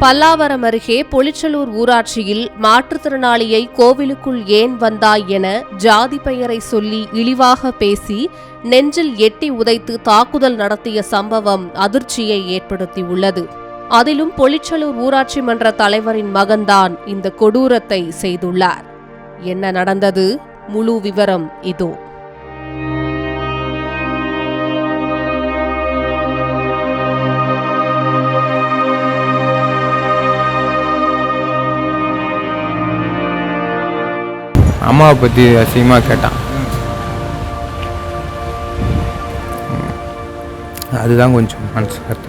பல்லாவரம் அருகே பொலிச்சலூர் ஊராட்சியில் மாற்றுத்திறனாளியை கோவிலுக்குள் ஏன் வந்தாய் என ஜாதி பெயரை சொல்லி இழிவாக பேசி நெஞ்சில் எட்டி உதைத்து தாக்குதல் நடத்திய சம்பவம் அதிர்ச்சியை ஏற்படுத்தியுள்ளது. அதிலும் பொலிச்சலூர் ஊராட்சி மன்ற தலைவரின் மகன்தான் இந்த கொடூரத்தை செய்துள்ளார். என்ன நடந்தது? முழு விவரம் இதோ. அம்மாவை பற்றி அசிங்கமாக கேட்டான். அதுதான் கொஞ்சம் மனசு கருத்து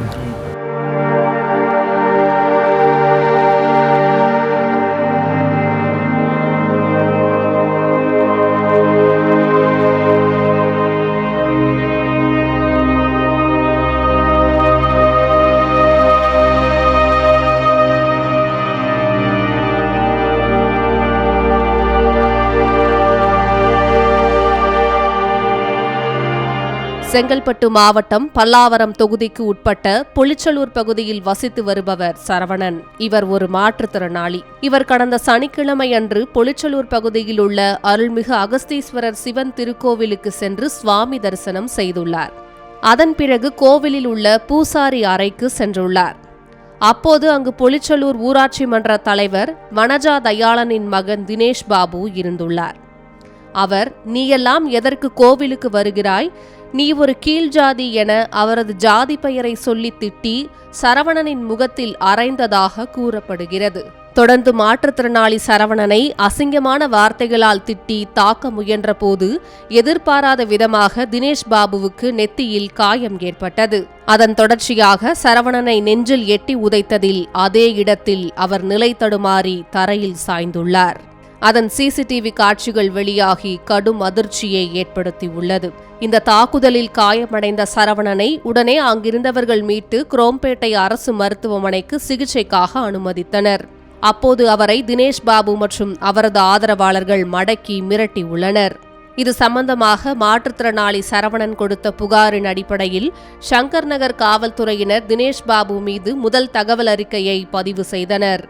செங்கல்பட்டு மாவட்டம் பல்லாவரம் தொகுதிக்கு உட்பட்ட புளிச்சலூர் பகுதியில் வசித்து வருபவர் சரவணன். இவர் ஒரு மாற்றுத்திறனாளி. இவர் கடந்த சனிக்கிழமை அன்று பொளிச்சலூர் பகுதியில் உள்ள அருள்மிகு அகஸ்தீஸ்வரர் சிவன் திருக்கோவிலுக்கு சென்று சுவாமி தரிசனம் செய்துள்ளார். அதன் பிறகு கோவிலில் உள்ள பூசாரி அறைக்கு சென்றுள்ளார். அப்போது அங்கு பொளிச்சலூர் ஊராட்சி மன்ற தலைவர் வனஜா தயாளனின் மகன் தினேஷ் பாபு இருந்துள்ளார். அவர் நீயெல்லாம் எதற்கு கோவிலுக்கு வருகிறாய்? நீ ஒரு கீழ் ஜாதி என அவரது ஜாதி பெயரை சொல்லி திட்டி சரவணனின் முகத்தில் அரைந்ததாக கூறப்படுகிறது. தொடர்ந்து மாற்றுத்திறனாளி சரவணனை அசிங்கமான வார்த்தைகளால் திட்டி தாக்க முயன்றபோது எதிர்பாராத விதமாக தினேஷ் பாபுவுக்கு நெத்தியில் காயம் ஏற்பட்டது. அதன் தொடர்ச்சியாக சரவணனை நெஞ்சில் எட்டி உதைத்ததில் அதே இடத்தில் அவர் நிலை தடுமாறி தரையில் சாய்ந்துள்ளார். அதன் சிசிடிவி காட்சிகள் வெளியாகி கடும் அதிர்ச்சியை ஏற்படுத்தியுள்ளது. இந்த தாக்குதலில் காயமடைந்த சரவணனை உடனே அங்கிருந்தவர்கள் மீட்டு குரோம்பேட்டை அரசு மருத்துவமனைக்கு சிகிச்சைக்காக அனுமதித்தனர். அப்போது அவரை தினேஷ் பாபு மற்றும் அவரது ஆதரவாளர்கள் மடக்கி மிரட்டியுள்ளனர் இது சம்பந்தமாக மாற்றுத்திறனாளி சரவணன் கொடுத்த புகாரின் அடிப்படையில் சங்கர் நகர் காவல்துறையினர் தினேஷ் பாபு மீது முதல் தகவல் அறிக்கையை பதிவு செய்தனர்.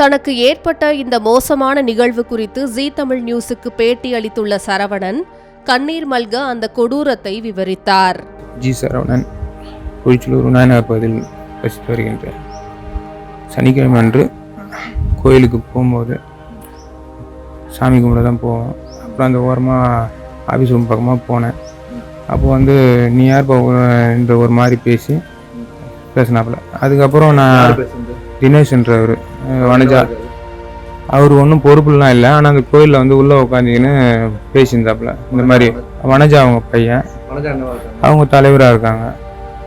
தனக்கு ஏற்பட்ட இந்த மோசமான நிகழ்வு குறித்து ஜீ தமிழ் நியூஸுக்கு பேட்டி அளித்துள்ள சரவணன் கண்ணீர் மல்க அந்த கொடூரத்தை விவரித்தார். ஜி சரவணன் குறிச்சலூர் விநாயகர் பகுதியில் வசித்து வருகின்றேன் சனிக்கிழமை அன்று கோயிலுக்கு போகும்போது சாமி கும்பிட தான் போவோம். அப்புறம் அந்த ஓரமாக ஆஃபீஸ் ரூம் பக்கமாக போனேன். அப்போ வந்து நீ யார் இந்த ஒரு மாதிரி பேசி பேசினாப்புல. அதுக்கப்புறம் நான் தினேஷ்ன்றவர் வனஜா அவர் ஒன்றும் பொறுப்புலாம் இல்லை. ஆனால் அந்த கோயிலில் வந்து உள்ளே உட்காந்துக்கின்னு பேசியிருந்தாப்புல. இந்த மாதிரி வனஜா அவங்க பையன். அவங்க தலைவராக இருக்காங்க.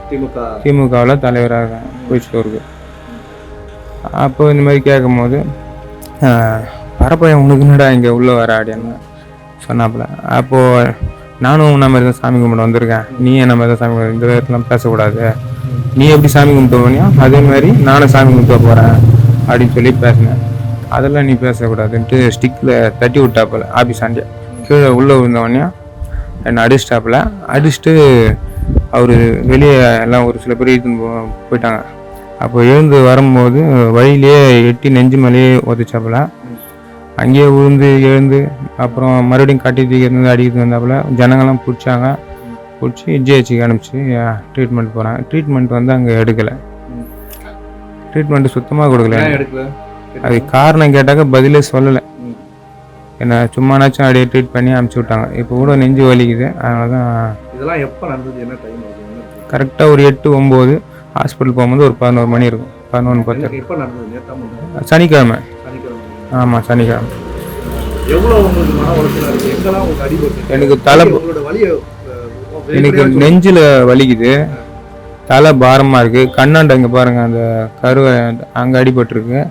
திமுக. திமுகவில் தலைவராக இருக்காங்க கோயிச்சலூருக்கு அப்போ இந்த மாதிரி கேட்கும்போது பரப்பையன் உனக்கு என்னடா இங்கே உள்ளே வர அப்படின்னு சொன்னாப்புல. அப்போது நானும் மாதிரி தான் சாமி கும்பிட வந்திருக்கேன். நீ என்ன மாதிரி தான் சாமி கும்பிட இந்த விதத்துலாம் பேசக்கூடாது. நீ எப்படி சாமி கும்பிட்டு போனியோ அதே மாதிரி நானும் சாமி கும்பிட்டு போகிறேன் அப்படின்னு சொல்லி பேசினேன். அதெல்லாம் நீ பேசக்கூடாதுன்ட்டு ஸ்டிக்கில் தட்டி விட்டாப்புல ஆபீஸ் ஆண்டியா கீழே உள்ளே விழுந்தவொடனே என்னை அடிச்சிட்டாப்புல. அடிச்சுட்டு அவர் வெளியே எல்லாம் ஒரு சில பேர் இழுத்துன்னு போ போயிட்டாங்க. அப்போ எழுந்து வரும்போது வழியிலேயே எட்டி நெஞ்சு மேலேயே ஒதைச்சாப்புல அங்கேயே விழுந்து எழுந்து அப்புறம் மறுபடியும் கட்டி தூக்கி இருந்து அடிக்கிறது வந்தாப்புல. ஜனங்கள்லாம் பிடிச்சாங்க. பிடிச்சி ஜிஹெச்சுக்கு அனுப்பிச்சு ட்ரீட்மெண்ட் போகிறாங்க ட்ரீட்மெண்ட் வந்து அங்கே எடுக்கலை. ட்ரீட்மெண்ட் சுத்தமாக கொடுக்கல. அது காரணம் கேட்டாக்க பதிலே சொல்லலை. என்ன சும்மானாச்சும் அப்படியே ட்ரீட் பண்ணி அனுப்பிச்சி விட்டாங்க. இப்போ கூட நெஞ்சு வலிக்குது. அதனால தான் இதெல்லாம் எப்போ நடந்தது? என்ன டைம் கரெக்டாக ஒரு எட்டு ஒம்பது ஹாஸ்பிட்டல் போகும்போது ஒரு பதினோரு மணி இருக்கும். பதினொன்று பத்து எப்போ நடந்தது? சனிக்கிழமை. ஆமாம் சனிக்கிழமை. எவ்வளோ எனக்கு தலை எனக்கு நெஞ்சில் வலிக்குது. தலை பாரமாக இருக்குது கண்ணாண்ட இங்கே பாருங்கள் அந்த கருவை அங்கே அடிபட்டிருக்கு.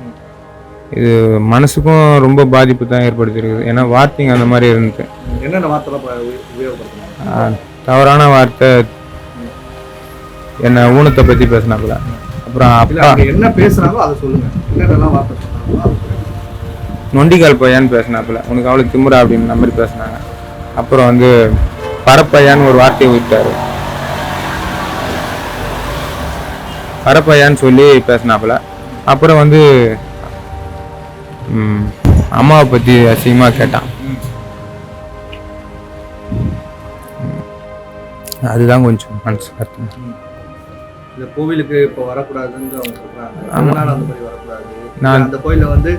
இது மனசுக்கும் ரொம்ப பாதிப்பு தான் ஏற்படுத்தியிருக்குது. ஏன்னா வார்த்தைங்க அந்த மாதிரி இருந்துச்சு. என்னென்ன ஆ, தவறான வார்த்தை. என்னை ஊனத்தை பற்றி பேசினாப்புல. அப்புறம் அப்பா. என்ன பேசுறாங்களோ அதை சொல்லுங்க. என்னென்னலாம் வார்த்தை சொன்னாங்களோ. நொண்டிக்கால் பையான்னு பேசினாப்புல. உனக்கு அவ்வளோ திமுறா அப்படின்னு மாதிரி பேசினாங்க. அப்புறம் வந்து பரப்பையான்னு ஒரு வார்த்தையை விட்டாரு. பரப்பையான்னு சொல்லி பேசினாப்புல. அப்புறம் வந்து அம்மாவை பற்றி அசிங்கமாக கேட்டான். அதுதான் கொஞ்சம் மனசு கஷ்டம் இந்த கோவிலுக்கு இப்போ வரக்கூடாதுன்னு அவங்க சொல்றாங்க. ஆமா. அதனால அந்த மாதிரி வரக்கூடாது? நான் அந்த கோயில்ல வந்து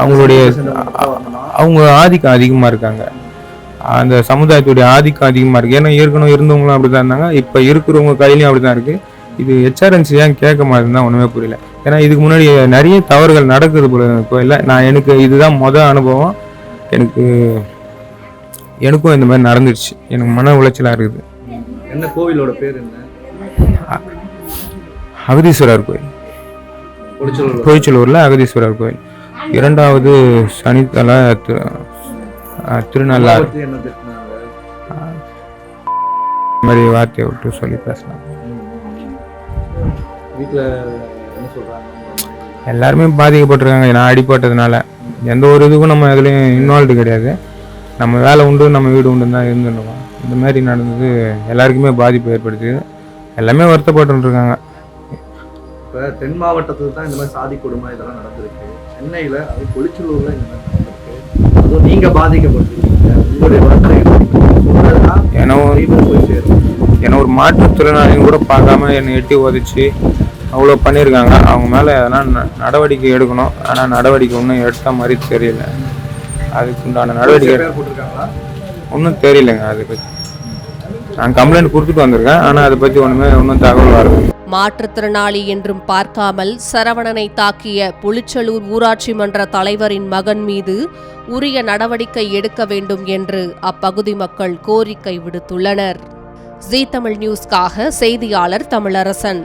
அவங்களுடைய. அவங்க ஆதிக்கம் அதிகமாக இருக்காங்க. அந்த சமுதாயத்துடைய ஆதிக்கம் அதிகமாக இருக்குது ஏன்னா ஏற்கனவே இருந்தவங்களும் அப்படி தான் இருந்தாங்க. இப்போ இருக்கிறவங்க கையிலையும் அப்படி தான் இருக்குது இது ஹெச்ஆர்என்சி ஏன் கேட்க மாட்டேன்னு தான் ஒன்றுமே புரியல. ஏன்னா இதுக்கு முன்னாடி நிறைய தவறுகள் நடக்குது போல இந்த கோயிலில் நான் எனக்கு இதுதான் மொதல் அனுபவம். எனக்கு எனக்கும் இந்த மாதிரி நடந்துடுச்சு எனக்கு மன உளைச்சலாக இருக்குது. என்ன கோவிலோட பேர் என்ன? அகதீஸ்வரர் கோயில் பொடிச்சலூர் கோயிச்சலூரில் அகதீஸ்வரர் கோயில் இரண்டாவது சனித்தல திருநள்ளாறு. மாதிரி வார்த்தையை விட்டு சொல்லி பேசலாம்? எல்லாருமே பாதிக்கப்பட்டிருக்காங்க. நான் அடிபட்டதுனால எந்த ஒரு இதுக்கும் நம்ம எதுலேயும் இன்வால்வ்டு கிடையாது. நம்ம வேலை உண்டு நம்ம வீடு உண்டு தான் இருந்துருக்கோம். இந்த மாதிரி நடந்தது எல்லாருக்குமே பாதிப்பு ஏற்படுத்துது எல்லாமே வருத்தப்பட்டு இருக்காங்க இப்ப தென் மாவட்டத்துல தான் இந்த மாதிரி சாதி கொடுமை இதெல்லாம் நடந்திருக்கு. சென்னையில அது பொலிச்சலூர்ல இந்த மாதிரி அதுவும் நீங்க பாதிக்கப்பட்டிருக்கீங்க. உங்களுடைய ஏன்னா போய் சேரும் ஏன்னா ஒரு மாற்றுத்திறனாளியும் கூட பார்க்காம என்னை எட்டி உதச்சி அவ்வளோ பண்ணியிருக்காங்க. அவங்க மேலே எதனா ந- நடவடிக்கை எடுக்கணும். ஆனால் நடவடிக்கை ஒன்றும் எடுத்த மாதிரி தெரியல. அதுக்கு உண்டான நடவடிக்கை ஒன்றும் தெரியலைங்க. அதை பற்றி நான் கம்ப்ளைண்ட் கொடுத்துட்டு வந்திருக்கேன். ஆனால் அதை பற்றி ஒன்றுமே ஒன்றும் தகவல் வரல. மாற்றுத்திறனாளி என்றும் பார்க்காமல் சரவணனை தாக்கிய புளிச்சலூர் ஊராட்சி மன்ற தலைவரின் மகன் மீது உரிய நடவடிக்கை எடுக்க வேண்டும் என்று அப்பகுதி மக்கள் கோரிக்கை விடுத்துள்ளனர். ஜீ தமிழ் நியூஸ்க்காக செய்தியாளர் தமிழரசன்.